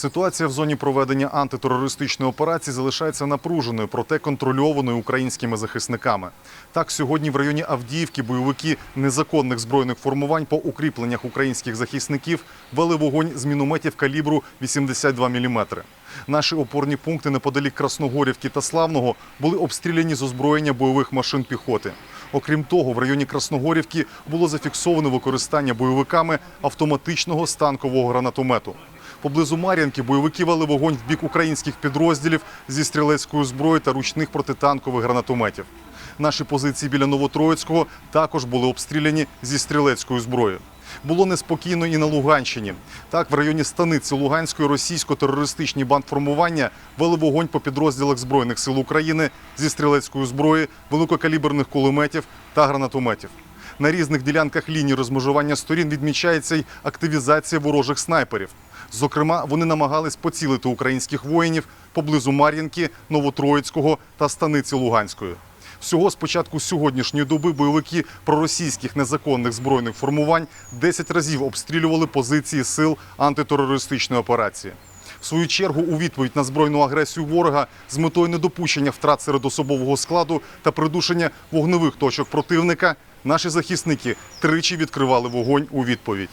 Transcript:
Ситуація в зоні проведення антитерористичної операції залишається напруженою, проте контрольованою українськими захисниками. Так, сьогодні в районі Авдіївки бойовики незаконних збройних формувань по укріпленнях українських захисників вели вогонь з мінометів калібру 82 мм. Наші опорні пункти неподалік Красногорівки та Славного були обстріляні з озброєння бойових машин піхоти. Окрім того, в районі Красногорівки було зафіксовано використання бойовиками автоматичного станкового гранатомету. Поблизу Мар'янки бойовики вели вогонь в бік українських підрозділів зі стрілецької зброї та ручних протитанкових гранатометів. Наші позиції біля Новотроїцького також були обстріляні зі стрілецької зброї. Було неспокійно і на Луганщині. Так, в районі станиці Луганської російсько-терористичні бандформування вели вогонь по підрозділах Збройних сил України зі стрілецької зброї, великокаліберних кулеметів та гранатометів. На різних ділянках лінії розмежування сторін відмічається й активізація ворожих снайперів. Зокрема, вони намагались поцілити українських воїнів поблизу Мар'їнки, Новотроїцького та станиці Луганської. Всього з початку сьогоднішньої доби бойовики проросійських незаконних збройних формувань 10 разів обстрілювали позиції сил антитерористичної операції. В свою чергу, у відповідь на збройну агресію ворога з метою недопущення втрат серед особового складу та придушення вогневих точок противника, наші захисники тричі відкривали вогонь у відповідь.